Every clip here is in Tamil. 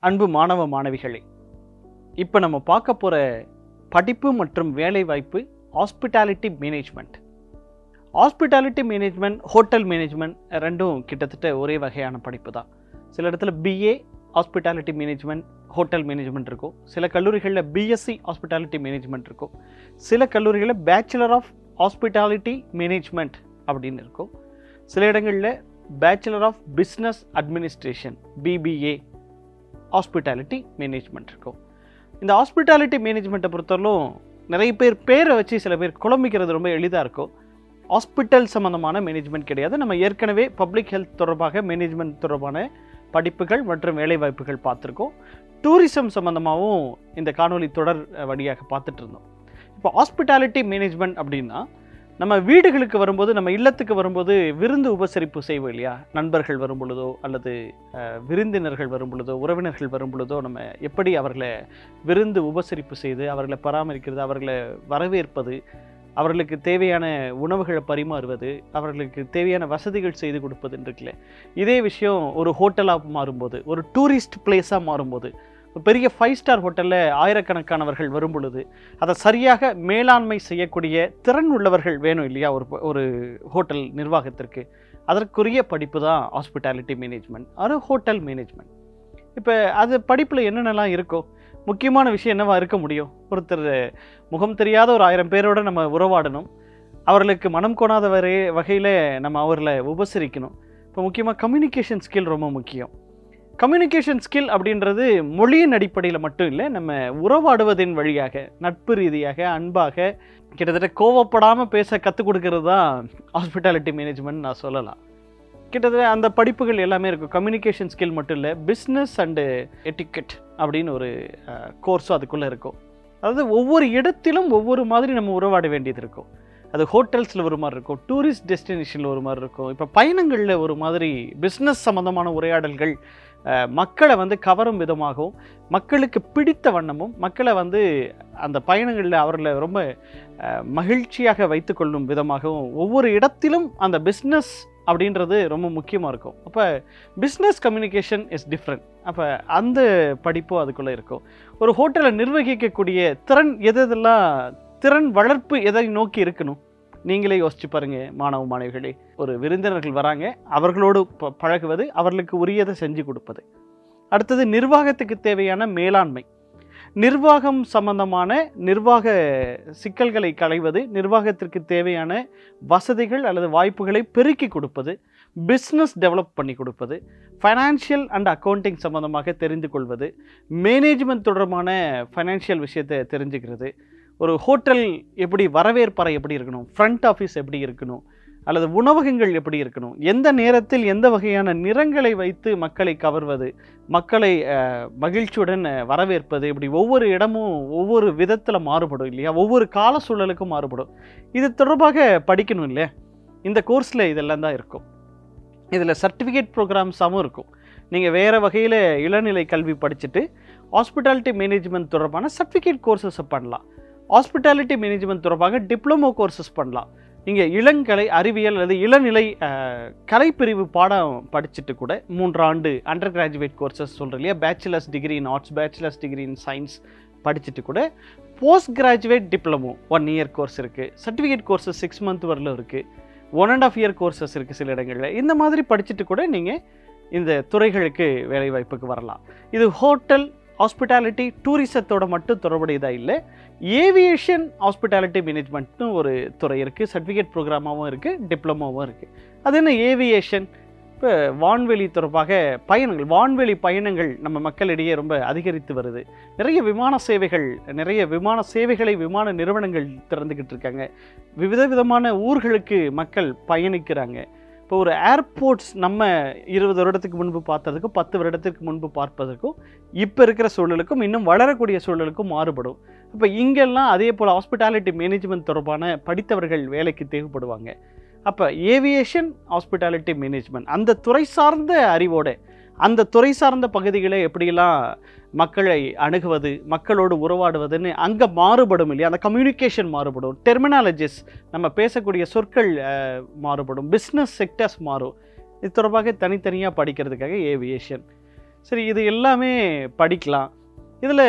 அன்பு மாணவ மாணவிகளே இப்போ நம்ம பார்க்க போகிற படிப்பு மற்றும் வேலைவாய்ப்பு hospitality management hospitality management hotel management ரெண்டும் கிட்டத்தட்ட ஒரே வகையான படிப்பு தான் சில இடத்துல BA hospitality management hotel management இருக்கும். சில கல்லூரிகளில் பிஎஸ்சி ஹாஸ்பிட்டாலிட்டி மேனேஜ்மெண்ட் இருக்கும். சில கல்லூரிகளில் பேச்சுலர் ஆஃப் ஹாஸ்பிட்டாலிட்டி மேனேஜ்மெண்ட் அப்படின்னு இருக்கும். சில இடங்களில் bachelor of business administration BBA hospitality management இருக்கும். இந்த ஹாஸ்பிட்டாலிட்டி மேனேஜ்மெண்ட்டை பொறுத்தவரையிலும் நிறைய பேர் பேரை வச்சு சில பேர் குழம்பிக்கிறது ரொம்ப எளிதாக இருக்கும். ஹாஸ்பிட்டல் சம்மந்தமான மேனேஜ்மெண்ட் கிடையாது. நம்ம ஏற்கனவே பப்ளிக் ஹெல்த் தொடர்பாக மேனேஜ்மெண்ட் தொடர்பான படிப்புகள் மற்றும் வேலைவாய்ப்புகள் பார்த்துருக்கோம். டூரிசம் சம்மந்தமாகவும் இந்த காணொளி தொடர் வழியாக பார்த்துட்டு இருந்தோம். இப்போ ஹாஸ்பிட்டாலிட்டி மேனேஜ்மெண்ட் அப்படின்னா நம்ம வீடுகளுக்கு வரும்போது நம்ம இல்லத்துக்கு வரும்போது விருந்து உபசரிப்பு செய்வோம் இல்லையா? நண்பர்கள் வரும் பொழுதோ அல்லது விருந்தினர்கள் வரும் பொழுதோ உறவினர்கள் வரும் பொழுதோ நம்ம எப்படி அவர்களை விருந்து உபசரிப்பு செய்து அவர்களை பராமரிக்கிறது அவர்களை வரவேற்பது அவர்களுக்கு தேவையான உணவுகளை பரிமாறுவது அவர்களுக்கு தேவையான வசதிகள் செய்து கொடுப்பதுன்னு இருக்குல்ல இதே விஷயம் ஒரு ஹோட்டலாக மாறும்போது ஒரு டூரிஸ்ட் பிளேஸாக மாறும்போது பெரிய ஃபைவ் ஸ்டார் ஹோட்டலில் ஆயிரக்கணக்கானவர்கள் வரும் பொழுது அதை சரியாக மேலாண்மை செய்யக்கூடிய திறன் உள்ளவர்கள் வேணும் இல்லையா ஒரு ஒரு ஹோட்டல் நிர்வாகத்திற்கு? அதற்குரிய படிப்பு தான் ஹாஸ்பிட்டாலிட்டி மேனேஜ்மெண்ட் அது ஹோட்டல் மேனேஜ்மெண்ட் இப்போ அது படிப்பில் என்னென்னலாம் இருக்கோ முக்கியமான விஷயம் என்னவா இருக்க முடியும்? ஒருத்தர் முகம் தெரியாத ஒரு ஆயிரம் பேரோட நம்ம உறவாடணும். அவர்களுக்கு மனம் கோணாத வரை வகையில் நம்ம அவர்களை உபசரிக்கணும். இப்போ முக்கியமாக கம்யூனிகேஷன் ஸ்கில் ரொம்ப முக்கியம். கம்யூனிகேஷன் ஸ்கில் அப்படின்றது மொழியின் அடிப்படையில் மட்டும் இல்லை நம்ம உறவாடுவதின் வழியாக நட்பு ரீதியாக அன்பாக கிட்டத்தட்ட கோவப்படாமல் பேச கற்றுக் கொடுக்கறது தான் ஹாஸ்பிட்டாலிட்டி மேனேஜ்மெண்ட் நான் சொல்லலாம். கிட்டத்தட்ட அந்த படிப்புகள் எல்லாமே இருக்கும். கம்யூனிகேஷன் ஸ்கில் மட்டும் இல்லை பிஸ்னஸ் அண்டு எட்டிக்கெட் அப்படின்னு ஒரு கோர்ஸும் அதுக்குள்ளே இருக்கும். அதாவது ஒவ்வொரு இடத்திலும் ஒவ்வொரு மாதிரி நம்ம உறவாட வேண்டியது இருக்கும். அது ஹோட்டல்ஸில் ஒரு மாதிரி இருக்கும் டூரிஸ்ட் டெஸ்டினேஷனில் ஒரு மாதிரி இருக்கும். இப்போ பயணங்களில் ஒரு மாதிரி பிஸ்னஸ் சம்மந்தமான உரையாடல்கள் மக்களை வந்து கவரும் விதமாகவும் மக்களுக்கு பிடித்த வண்ணமும் மக்களை வந்து அந்த பயணங்களில் அவர்களை ரொம்ப மகிழ்ச்சியாக வைத்துக்கொள்ளும் விதமாகவும் ஒவ்வொரு இடத்திலும் அந்த பிஸ்னஸ் அப்படின்றது ரொம்ப முக்கியமாக இருக்கும். அப்போ பிஸ்னஸ் கம்யூனிகேஷன் இஸ் டிஃப்ரெண்ட் அப்போ அந்த படிப்பும் அதுக்குள்ளே இருக்கும். ஒரு ஹோட்டலை நிர்வகிக்கக்கூடிய திறன் எது எதெல்லாம் திறன் வளர்ப்பு எதை நோக்கி இருக்கணும்? நீங்களே யோசிச்சு பாருங்க மாணவ மாணவிகளே. ஒரு விருந்தினர்கள் வராங்க அவர்களோடு ப- பழகுவது அவர்களுக்கு உரியதை செஞ்சு கொடுப்பது. அடுத்தது நிர்வாகத்துக்கு தேவையான மேலாண்மை. நிர்வாகம் சம்பந்தமான நிர்வாக சிக்கல்களை களைவது நிர்வாகத்திற்கு தேவையான வசதிகள் அல்லது வாய்ப்புகளை பெருக்கி கொடுப்பது பிஸ்னஸ் டெவலப் பண்ணி கொடுப்பது ஃபைனான்ஷியல் அண்ட் அக்கௌண்டிங் சம்மந்தமாக தெரிந்து கொள்வது மேனேஜ்மெண்ட் தொடர்பான ஃபைனான்ஷியல் விஷயத்தை தெரிஞ்சுக்கிறது ஒரு ஹோட்டல் எப்படி வரவேற்பறை எப்படி இருக்கணும் ஃப்ரண்ட் ஆஃபீஸ் எப்படி இருக்கணும் அல்லது உணவகங்கள் எப்படி இருக்கணும் எந்த நேரத்தில் எந்த வகையான நிறங்களை வைத்து மக்களை கவர்வது மக்களை மகிழ்ச்சியுடன் வரவேற்பது இப்படி ஒவ்வொரு இடமும் ஒவ்வொரு விதத்தில் மாறுபடும் இல்லையா? ஒவ்வொரு கால சூழலுக்கும் மாறுபடும். இது தொடர்பாக படிக்கணும் இல்லையா? இந்த கோர்ஸில் இதெல்லாம் தான் இருக்கும். இதில் சர்டிஃபிகேட் ப்ரோக்ராம்ஸாகவும் இருக்கும். நீங்கள் வேறு வகையில் இளநிலை கல்வி படிச்சுட்டு ஹாஸ்பிட்டாலிட்டி மேனேஜ்மெண்ட் தொடர்பான சர்டிஃபிகேட் கோர்சஸை பண்ணலாம். ஹாஸ்பிட்டாலிட்டி மேனேஜ்மெண்ட் தொடர்பாக டிப்ளமோ கோர்சஸ் பண்ணலாம். நீங்கள் இளங்கலை அறிவியல் அல்லது இளநிலை கலைப்பிரிவு பாடம் படிச்சுட்டு கூட மூன்றாண்டு அண்டர் கிராஜுவேட் கோர்சஸ் சொல்கிறோம் இல்லையா? Bachelors degree in arts bachelors degree in science படிச்சுட்டு கூட post graduate diploma one year course இருக்குது சர்டிஃபிகேட் கோர்ஸஸ் சிக்ஸ் மந்த் வரலும் இருக்குது one and half year courses இருக்குது சில இடங்களில். இந்த மாதிரி படிச்சுட்டு கூட நீங்கள் இந்த துறைகளுக்கு வேலைவாய்ப்புக்கு வரலாம். இது ஹோட்டல் ஹாஸ்பிட்டாலிட்டி டூரிசத்தோட மட்டும் தொடர்புடையதாக இல்லை. ஏவியேஷன் ஹாஸ்பிட்டாலிட்டி மேனேஜ்மெண்ட்னு ஒரு துறை இருக்குது சர்டிஃபிகேட் ப்ரோக்ராமாகவும் இருக்குது டிப்ளமோவும் இருக்குது அது என்ன? ஏவியேஷன் இப்போ வான்வெளி தொடர்பாக பயணங்கள் வான்வெளி பயணங்கள் நம்ம மக்களிடையே ரொம்ப அதிகரித்து வருது. நிறைய விமான சேவைகள் நிறைய விமான சேவைகளை விமான நிறுவனங்கள் திறந்துக்கிட்டு இருக்காங்க. விவித விதமான ஊர்களுக்கு மக்கள் பயணிக்கிறாங்க. இப்போ ஒரு ஏர்போர்ட்ஸ் நம்ம இருபது வருடத்துக்கு முன்பு பார்த்ததுக்கும் பத்து வருடத்துக்கு முன்பு பார்ப்பதற்கும் இப்போ இருக்கிற சூழலுக்கும் இன்னும் வளரக்கூடிய சூழலுக்கும் மாறுபடும். இப்போ இங்கெல்லாம் அதே போல் ஹாஸ்பிட்டாலிட்டி மேனேஜ்மெண்ட் தொடர்பான படித்தவர்கள் வேலைக்கு தேவைப்படுவாங்க. அப்போ ஏவியேஷன் ஹாஸ்பிட்டாலிட்டி மேனேஜ்மெண்ட் அந்த துறை சார்ந்த அறிவோட அந்த துறை சார்ந்த பகுதிகளை எப்படியெல்லாம் மக்களை அணுகுவது மக்களோடு உறவாடுவதுன்னு அங்கே மாறுபடும் இல்லையா? அந்த கம்யூனிகேஷன் மாறுபடும். டெர்மினாலஜிஸ் நம்ம பேசக்கூடிய சொற்கள் மாறுபடும். பிஸ்னஸ் செக்டர்ஸ் மாறும். இது தொடர்பாக தனித்தனியாக படிக்கிறதுக்காக ஏவியேஷன் சரி இது எல்லாமே படிக்கலாம். இதில்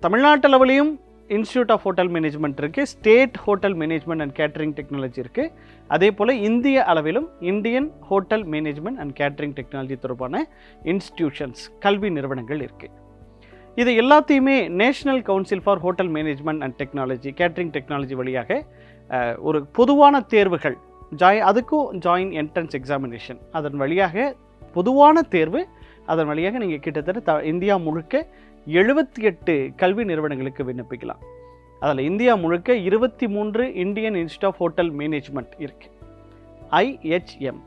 தமிழ்நாட்டு லெவலையும் இன்ஸ்டியூட் ஆஃப் ஹோட்டல் மேனேஜ்மெண்ட் இருக்குது state hotel management and catering technology இருக்குது அதே போல் இந்திய அளவிலும் Indian hotel management and catering technology தொடர்பான இன்ஸ்டிடியூஷன்ஸ் கல்வி நிறுவனங்கள் இருக்குது இது எல்லாத்தையுமே national council for hotel management and technology catering technology வழியாக ஒரு பொதுவான தேர்வுகள் ஜாய் அதுக்கும் ஜாயின் என்ட்ரன்ஸ் எக்ஸாமினேஷன் அதன் வழியாக பொதுவான தேர்வு அதன் வழியாக நீங்கள் கிட்டத்தட்ட த இந்தியா முழுக்க எழுபத்தி எட்டு கல்வி நிறுவனங்களுக்கு விண்ணப்பிக்கலாம். அதில் இந்தியா முழுக்க இருபத்தி மூன்று Indian institute of hotel management இருக்குது ஐஹெச்எம்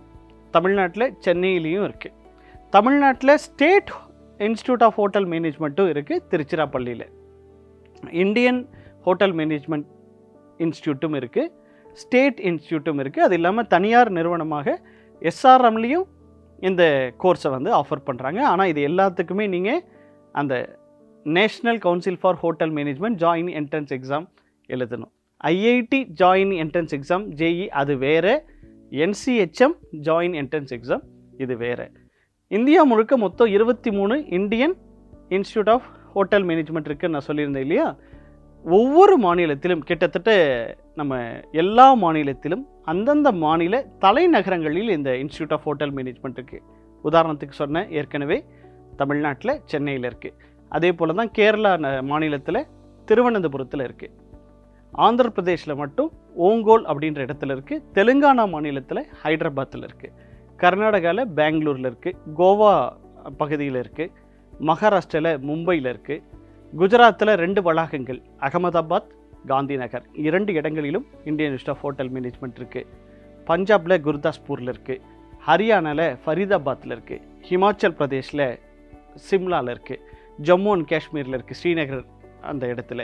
தமிழ்நாட்டில் சென்னையிலையும் இருக்குது தமிழ்நாட்டில் ஸ்டேட் இன்ஸ்டியூட் ஆஃப் ஹோட்டல் மேனேஜ்மெண்ட்டும் இருக்குது திருச்சிராப்பள்ளியில். இந்தியன் ஹோட்டல் மேனேஜ்மெண்ட் இன்ஸ்டியூட்டும் இருக்குது ஸ்டேட் இன்ஸ்டியூட்டும் இருக்குது அது இல்லாமல் தனியார் நிறுவனமாக எஸ்ஆர்எம்லேயும் இந்த கோர்ஸை வந்து ஆஃபர் பண்ணுறாங்க. ஆனால் இது எல்லாத்துக்குமே நீங்கள் அந்த national council for hotel management joint entrance exam எழுதணும். IIT joint entrance exam JEE அது வேறு. என்சிஹெச்எம் ஜாயின் என்ட்ரன்ஸ் எக்ஸாம் இது வேறு. இந்தியா முழுக்க மொத்தம் இருபத்தி மூணு Indian institute of hotel management இருக்குன்னு நான் சொல்லியிருந்தேன் இல்லையா? ஒவ்வொரு மாநிலத்திலும் கிட்டத்தட்ட நம்ம எல்லா மாநிலத்திலும் அந்தந்த மாநில தலைநகரங்களில் இந்த இன்ஸ்டியூட் ஆஃப் ஹோட்டல் மேனேஜ்மெண்ட் இருக்குது உதாரணத்துக்கு சொன்னேன் ஏற்கனவே தமிழ்நாட்டில் சென்னையில் இருக்குது அதே போல் தான் கேரளா ந- மாநிலத்தில் திருவனந்தபுரத்தில் இருக்குது ஆந்திர பிரதேஷில் மட்டும் ஓங்கோல் அப்படின்ற இடத்துல இருக்குது தெலுங்கானா மாநிலத்தில் ஹைதராபாத்தில் இருக்குது கர்நாடகாவில் பெங்களூரில் இருக்குது கோவா பகுதியில் இருக்குது மகாராஷ்டிராவில் மும்பையில் இருக்குது குஜராத்தில் ரெண்டு வளாகங்கள் அகமதாபாத் காந்தி நகர் இரண்டு இடங்களிலும் Indian institute of hotel management இருக்குது பஞ்சாபில் குர்தாஸ்பூரில் இருக்குது ஹரியானாவில் ஃபரீதாபாத்தில் இருக்குது ஹிமாச்சல் பிரதேஷில் சிம்லாவில் இருக்குது ஜம்மு அண்ட் காஷ்மீரில் இருக்குது ஸ்ரீநகர் அந்த இடத்துல.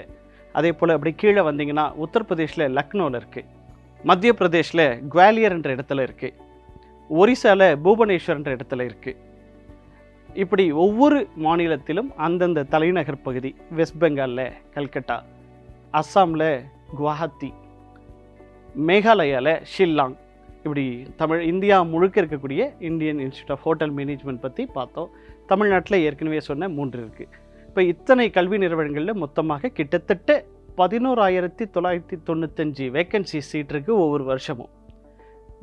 அதே போல் அப்படி கீழே வந்தீங்கன்னா உத்தரப்பிரதேஷில் லக்னோவில் இருக்குது மத்திய பிரதேஷில் குவாலியர் என்ற இடத்துல இருக்குது ஒரிசாவில் புவனேஸ்வர்ன்ற இடத்துல இருக்குது இப்படி ஒவ்வொரு மாநிலத்திலும் அந்தந்த தலைநகர் பகுதி வெஸ்ட் பெங்காலில் கல்கட்டா அஸ்ஸாமில் குவஹாத்தி மேகாலயாவில் ஷில்லாங். இப்படி தமிழ் இந்தியா முழுக்க இருக்கக்கூடிய Indian institute of hotel management பற்றி பார்த்தோம். தமிழ்நாட்டில் ஏற்கனவே சொன்ன மூன்று இருக்குது இப்போ இத்தனை கல்வி நிறுவனங்களில் மொத்தமாக கிட்டத்தட்ட பதினோராயிரத்தி தொள்ளாயிரத்தி தொண்ணூத்தஞ்சு வேக்கன்சி சீட் இருக்குது ஒவ்வொரு வருஷமும்.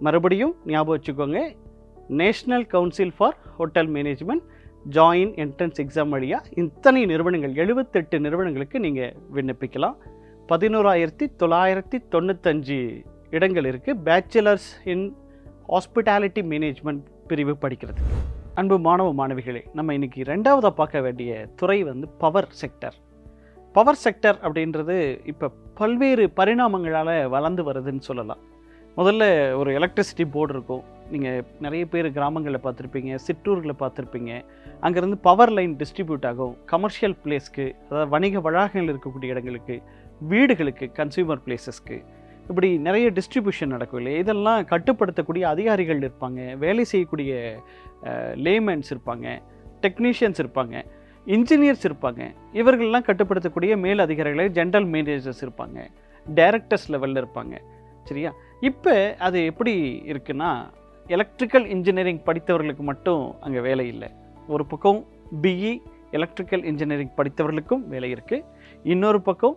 மறுபடியும் ஞாபகம் வச்சுக்கோங்க national council for hotel management joint entrance exam வழியாக இத்தனை நிறுவனங்கள் எழுபத்தெட்டு நிறுவனங்களுக்கு நீங்கள் விண்ணப்பிக்கலாம். பதினோராயிரத்தி தொள்ளாயிரத்தி தொண்ணூத்தஞ்சு இடங்கள் இருக்குது பேச்சுலர்ஸ் இன் ஹாஸ்பிட்டாலிட்டி மேனேஜ்மெண்ட் பிரிவு படிக்கிறது அன்பு மாணவ மாணவிகளே நம்ம இன்னைக்கு ரெண்டாவதாக பார்க்க வேண்டிய துறை வந்து பவர் செக்டர் பவர் செக்டர் அப்படின்றது இப்போ பல்வேறு பரிணாமங்களால் வளர்ந்து வருதுன்னு சொல்லலாம். முதல்ல ஒரு எலக்ட்ரிசிட்டி போர்டு இருக்கும். நீங்கள் நிறைய பேர் கிராமங்களில் பார்த்துருப்பீங்க சிற்றூர்களில் பார்த்துருப்பீங்க. அங்கேருந்து பவர் லைன் டிஸ்ட்ரிபியூட் ஆகும். கமர்ஷியல் பிளேஸ்க்கு அதாவது வணிக வளாகங்கள் இருக்கக்கூடிய இடங்களுக்கு வீடுகளுக்கு கன்சியூமர் பிளேசஸ்க்கு இப்படி நிறைய டிஸ்ட்ரிபியூஷன் நடக்கும் இல்லையா? இதெல்லாம் கட்டுப்படுத்தக்கூடிய அதிகாரிகள் இருப்பாங்க. வேலை செய்யக்கூடிய லேமேன்ஸ் இருப்பாங்க. டெக்னீஷியன்ஸ் இருப்பாங்க. இன்ஜினியர்ஸ் இருப்பாங்க. இவர்கள்லாம் கட்டுப்படுத்தக்கூடிய மேல் அதிகாரிகள் ஜென்ரல் மேனேஜர்ஸ் இருப்பாங்க. டைரக்டர்ஸ் லெவலில் இருப்பாங்க. சரியா? இப்போ அது எப்படி இருக்குன்னா எலக்ட்ரிக்கல் இன்ஜினியரிங் படித்தவர்களுக்கு மட்டும் அங்கே வேலை இல்லை. ஒரு பக்கம் பிஇ எலக்ட்ரிக்கல் இன்ஜினியரிங் படித்தவர்களுக்கும் வேலை இருக்குது இன்னொரு பக்கம்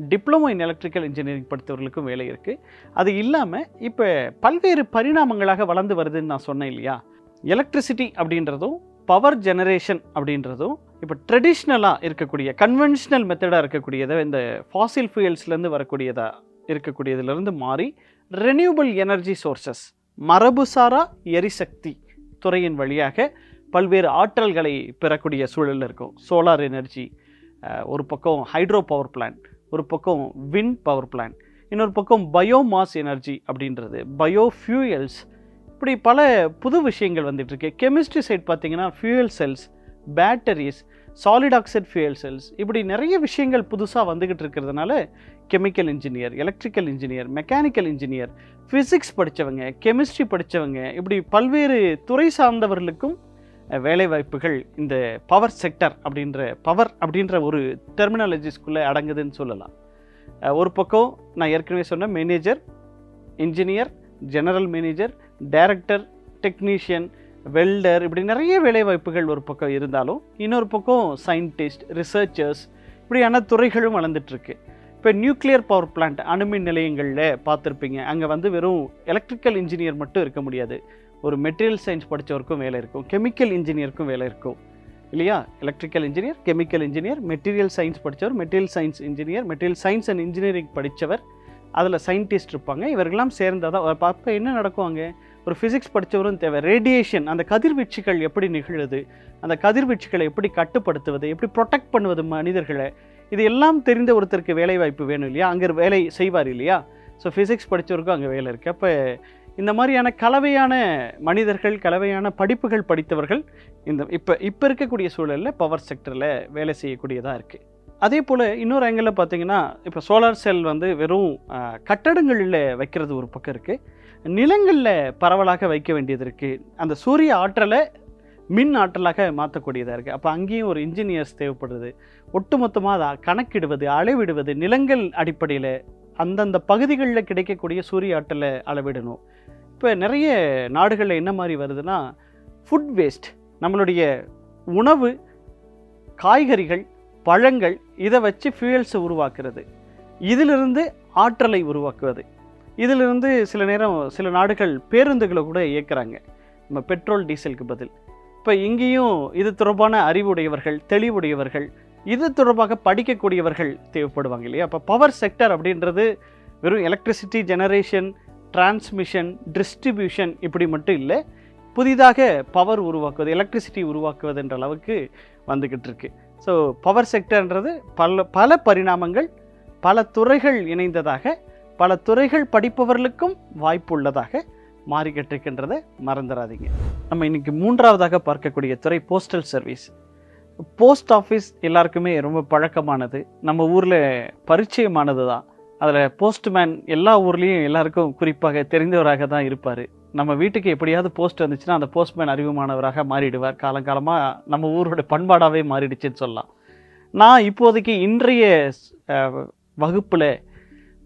டிப்ளமோ இன் எலக்ட்ரிக்கல் இன்ஜினியரிங் படித்தவர்களுக்கும் வேலை இருக்குது அது இல்லாமல் இப்போ பல்வேறு பரிணாமங்களாக வளர்ந்து வருதுன்னு நான் சொன்னேன் இல்லையா? எலக்ட்ரிசிட்டி அப்படின்றதும் பவர் ஜெனரேஷன் அப்படின்றதும் இப்போ ட்ரெடிஷ்னலாக இருக்கக்கூடிய கன்வென்ஷனல் மெத்தடாக இருக்கக்கூடியதை இந்த ஃபாசில் ஃபியூயல்ஸ்லேருந்து வரக்கூடியதாக இருக்கக்கூடியதுலேருந்து மாறி ரெனியூபிள் எனர்ஜி சோர்சஸ் மரபுசாரா எரிசக்தி துறையின் வழியாக பல்வேறு ஆற்றல்களை பெறக்கூடிய சூழலில் இருக்கும். சோலார் எனர்ஜி ஒரு பக்கம் ஹைட்ரோ பவர் பிளான்ட் ஒரு பக்கம் வின் பவர் பிளான்ட் இன்னொரு பக்கம் பயோமாஸ் எனர்ஜி அப்படின்றது பயோ ஃபியூயல்ஸ் இப்படி பல புது விஷயங்கள் வந்துட்டுருக்கு. கெமிஸ்ட்ரி சைட் பார்த்தீங்கன்னா fuel cells batteries solid oxide fuel cells இப்படி நிறைய விஷயங்கள் புதுசாக வந்துக்கிட்டு இருக்கிறதுனால chemical engineer electrical engineer mechanical engineer physics படித்தவங்க கெமிஸ்ட்ரி படித்தவங்க இப்படி பல்வேறு துறை சார்ந்தவர்களுக்கும் வேலைவாய்ப்புகள் இந்த பவர் செக்டர் அப்படின்ற பவர் அப்படின்ற ஒரு டெர்மினாலஜிஸ்குள்ளே அடங்குதுன்னு சொல்லலாம். ஒரு பக்கம் நான் ஏற்கனவே சொன்ன manager engineer general manager director technician welder இப்படி நிறைய வேலைவாய்ப்புகள் ஒரு பக்கம் இருந்தாலும் இன்னொரு பக்கம் சயின்டிஸ்ட் ரிசர்ச்சர்ஸ் இப்படியான துறைகளும் வளர்ந்துட்டுருக்கு. இப்போ நியூக்ளியர் பவர் பிளான்ட் அணுமின் நிலையங்களில் பார்த்துருப்பீங்க. அங்கே வந்து வெறும் எலக்ட்ரிக்கல் இன்ஜினியர் மட்டும் இருக்க முடியாது. ஒரு மெட்டீரியல் சயின்ஸ் படித்தவருக்கும் வேலை இருக்கும். கெமிக்கல் இன்ஜினியருக்கும் வேலை இருக்கும். இல்லையா? Electrical engineer chemical engineer material science படித்தவர் material science engineer material science and engineering படித்தவர் அதில் சயின்டிஸ்ட் இருப்பாங்க. இவர்கள்லாம் சேர்ந்தால் தான் அப்போ என்ன நடக்கும் அங்கே? ஒரு ஃபிசிக்ஸ் படித்தவரும் தேவை. ரேடியேஷன் அந்த கதிர்வீச்சுகள் எப்படி நிகழுது? அந்த கதிர்வீச்சுகளை எப்படி கட்டுப்படுத்துவது? எப்படி ப்ரொடெக்ட் பண்ணுவது மனிதர்களை? இது எல்லாம் தெரிந்த ஒருத்தருக்கு வேலை வாய்ப்பு வேணும் இல்லையா? அங்கே வேலை செய்வார் இல்லையா? ஸோ ஃபிசிக்ஸ் படித்தவருக்கும் அங்கே வேலை இருக்குது அப்போ இந்த மாதிரியான கலவையான மனிதர்கள் கலவையான படிப்புகள் படித்தவர்கள் இந்த இப்போ இப்போ இருக்கக்கூடிய சூழலில் பவர் செக்டரில் வேலை செய்யக்கூடியதாக இருக்குது அதே போல் இன்னொரு ஆங்கிளில் பார்த்தீங்கன்னா இப்போ சோலார் செல் வந்து வெறும் கட்டடங்களில் வைக்கிறது ஒரு பக்கம் இருக்குது நிலங்களில் பரவலாக வைக்க வேண்டியது இருக்குது அந்த சூரிய ஆற்றலை மின் ஆற்றலாக மாற்றக்கூடியதாக இருக்குது அப்போ அங்கேயும் ஒரு இன்ஜினியர்ஸ் தேவைப்படுது. ஒட்டுமொத்தமாக அதை கணக்கிடுவது அளவிடுவது நிலங்கள் அடிப்படையில் அந்தந்த பகுதிகளில் கிடைக்கக்கூடிய சூரிய ஆற்றலை அளவிடணும். இப்போ நிறைய நாடுகளில் என்ன மாதிரி வருதுன்னா ஃபுட் வேஸ்ட் நம்மளுடைய உணவு காய்கறிகள் பழங்கள் இதை வச்சு ஃபியூயல்ஸை உருவாக்குறது. இதிலிருந்து ஆற்றலை உருவாக்குவது. இதிலிருந்து சில நேரம் சில நாடுகள் பேருந்துகளை கூட இயக்குறாங்க. நம்ம பெட்ரோல் டீசலுக்கு பதில். இப்போ இங்கேயும் இது தொடர்பான அறிவுடையவர்கள் தெளிவுடையவர்கள் இது தொடர்பாக படிக்கக்கூடியவர்கள் தேவைப்படுவாங்க இல்லையா? அப்போ பவர் செக்டர் அப்படின்றது வெறும் எலக்ட்ரிசிட்டி ஜெனரேஷன் டிரான்ஸ்மிஷன் டிஸ்ட்ரிபியூஷன் இப்படி மட்டும் இல்லை புதிதாக பவர் உருவாக்குவது எலக்ட்ரிசிட்டி உருவாக்குவது என்ற அளவுக்கு வந்துக்கிட்டு இருக்கு. ஸோ பவர் செக்டர்ன்றது பல பல பரிணாமங்கள் பல துறைகள் இணைந்ததாக பல துறைகள் படிப்பவர்களுக்கும் வாய்ப்பு உள்ளதாக மாறிக்கிட்டு இருக்கின்றதை மறந்துடாதீங்க நம்ம இன்னைக்கு மூன்றாவதாக பார்க்கக்கூடிய துறை போஸ்டல் சர்வீஸ் போஸ்ட் ஆஃபீஸ் எல்லாருக்குமே ரொம்ப பழக்கமானது. நம்ம ஊரில் பரிச்சயமானது தான் அதில் போஸ்ட்மேன் எல்லா ஊர்லேயும் எல்லாருக்கும் குறிப்பாக தெரிந்தவராக தான் இருப்பார். நம்ம வீட்டுக்கு எப்படியாவது போஸ்ட் வந்துச்சுன்னா அந்த போஸ்ட்மேன் அறிவுமானவராக மாறிடுவார். காலங்காலமாக நம்ம ஊரோட பண்பாடாகவே மாறிடுச்சுன்னு சொல்லலாம். நான் இப்போதைக்கு இன்றைய வகுப்பில்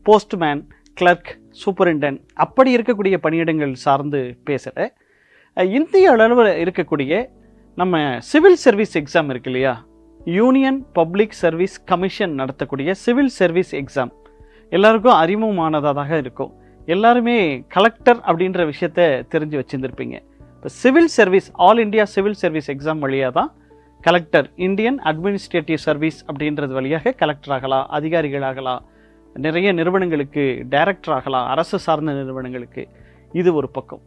போஸ்ட்மேன் கிளர்க் சூப்பரிண்டன் அப்படி இருக்கக்கூடிய பணியிடங்கள் சார்ந்து பேசுகிறேன் இந்திய அளவில் இருக்கக்கூடிய நம்ம சிவில் சர்வீஸ் எக்ஸாம் இருக்கு இல்லையா? யூனியன் பப்ளிக் சர்வீஸ் கமிஷன் நடத்தக்கூடிய சிவில் சர்வீஸ் எக்ஸாம் எல்லாருக்கும் அறிமுகமானதாக இருக்கும். எல்லாருமே கலெக்டர் அப்படின்ற விஷயத்த தெரிஞ்சு வச்சுருந்துருப்பீங்க. இப்போ civil service all India civil service exam வழியாக தான் கலெக்டர் இந்தியன் அட்மினிஸ்ட்ரேட்டிவ் சர்வீஸ் அப்படின்றது வழியாக கலெக்டர் ஆகலாம் அதிகாரிகள் ஆகலாம் நிறைய நிறுவனங்களுக்கு டைரக்டர் ஆகலாம் அரசு சார்ந்த நிறுவனங்களுக்கு. இது ஒரு பக்கம்.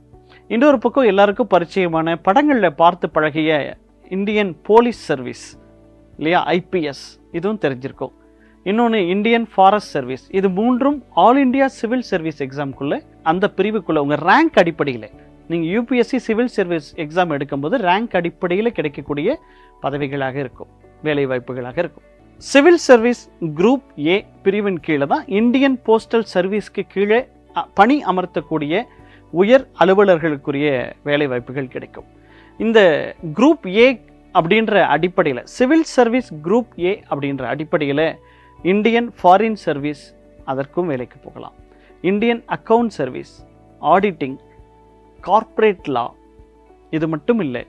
இன்னொரு பக்கம் எல்லாருக்கும் பரிச்சயமான படங்களில் பார்த்து பழகிய இந்தியன் போலீஸ் சர்வீஸ் இல்லையா? ஐபிஎஸ் இதுவும் தெரிஞ்சிருக்கும். இன்னொன்று இந்தியன் ஃபாரஸ்ட் சர்வீஸ் இது மூன்றும் ஆல் இந்தியா சிவில் சர்வீஸ் எக்ஸாம்குள்ளே அந்த பிரிவுக்குள்ளே உங்கள் ரேங்க் அடிப்படையில் நீங்கள் யூபிஎஸ்சி சிவில் சர்வீஸ் எக்ஸாம் எடுக்கும்போது ரேங்க் அடிப்படையில் கிடைக்கக்கூடிய பதவிகளாக இருக்கும் வேலை வாய்ப்புகளாக இருக்கும். சிவில் சர்வீஸ் குரூப் ஏ பிரிவின் கீழே தான் இந்தியன் போஸ்டல் சர்வீஸ்க்கு கீழே பணி அமர்த்தக்கூடிய உயர் அலுவலர்களுக்குரிய வேலை வாய்ப்புகள் கிடைக்கும். இந்த குரூப் ஏ அப்படின்ற அடிப்படையில் சிவில் சர்வீஸ் குரூப் ஏ அப்படின்ற அடிப்படையில் இந்தியன் ஃபாரின் சர்வீஸ் அதற்கும் வேலைக்கு போகலாம். Indian account service auditing corporate law இது மட்டும் இல்லை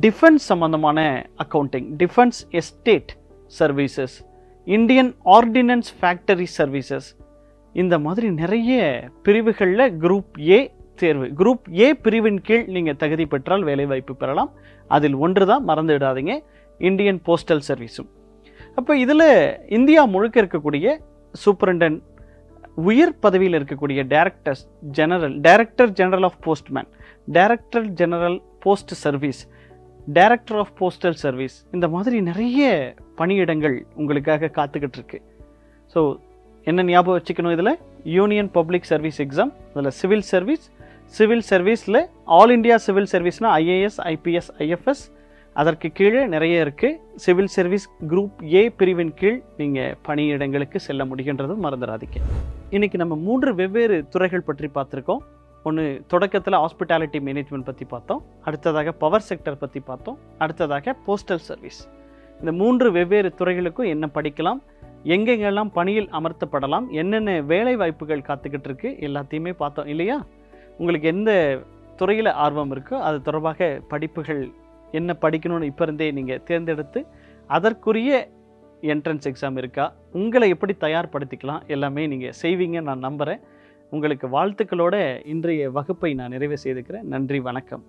டிஃபென்ஸ் சம்பந்தமான accounting defence estate services Indian ordnance factory services இந்த மாதிரி நிறைய பிரிவுகளில் குரூப் ஏ தேர்வு. குரூப் ஏ பிரிவின் கீழ் நீங்கள் தகுதி பெற்றால் வேலைவாய்ப்பு பெறலாம். அதில் ஒன்று தான் மறந்துவிடாதீங்க. இந்தியன் போஸ்டல் சர்வீஸும் அப்போ இதில் இந்தியா முழுக்க இருக்கக்கூடிய சூப்பரண்டன் உயர் பதவியில் இருக்கக்கூடிய directors general director general of postman director general post service director of postal service இந்த மாதிரி நிறைய பணியிடங்கள் உங்களுக்காக காத்துக்கிட்டு இருக்கு. ஸோ என்ன ஞாபகம் வச்சுக்கணும் இதில்? யூனியன் பப்ளிக் சர்வீஸ் எக்ஸாம் அதில் சிவில் சர்வீஸ் சிவில் சர்வீஸில் ஆல் இந்தியா சிவில் சர்வீஸ்னால் ஐஏஎஸ் ஐபிஎஸ் ஐஎஃப்எஸ் அதற்கு கீழே நிறைய இருக்குது சிவில் சர்வீஸ் குரூப் ஏ பிரிவின் கீழ் நீங்கள் பணியிடங்களுக்கு செல்ல முடிகின்றதும் மறந்துடாதீங்க இன்றைக்கி நம்ம மூன்று வெவ்வேறு துறைகள் பற்றி பார்த்துருக்கோம். ஒன்று தொடக்கத்தில் ஹாஸ்பிட்டாலிட்டி மேனேஜ்மெண்ட் பற்றி பார்த்தோம். அடுத்ததாக பவர் செக்டர் பற்றி பார்த்தோம். அடுத்ததாக போஸ்டல் சர்வீஸ் இந்த மூன்று வெவ்வேறு துறைகளுக்கும் என்ன படிக்கலாம் எங்கெங்கெல்லாம் பணியில் அமர்த்தப்படலாம் என்னென்ன வேலை வாய்ப்புகள் காத்துக்கிட்டு இருக்கு எல்லாத்தையுமே பார்த்தோம் இல்லையா? உங்களுக்கு எந்த துறையில் ஆர்வம் இருக்கோ அது தொடர்பாக படிப்புகள் என்ன படிக்கணும்னு இப்போ இருந்தே நீங்கள் தேர்ந்தெடுத்து அதற்குரிய என்ட்ரன்ஸ் எக்ஸாம் இருக்கா? உங்களை எப்படி தயார்படுத்திக்கலாம்? எல்லாமே நீங்கள் செய்வீங்கன்னு நான் நம்புகிறேன் உங்களுக்கு வாழ்த்துக்களோட இன்றைய வகுப்பை நான் நிறைவு செய்துக்கிறேன். நன்றி வணக்கம்.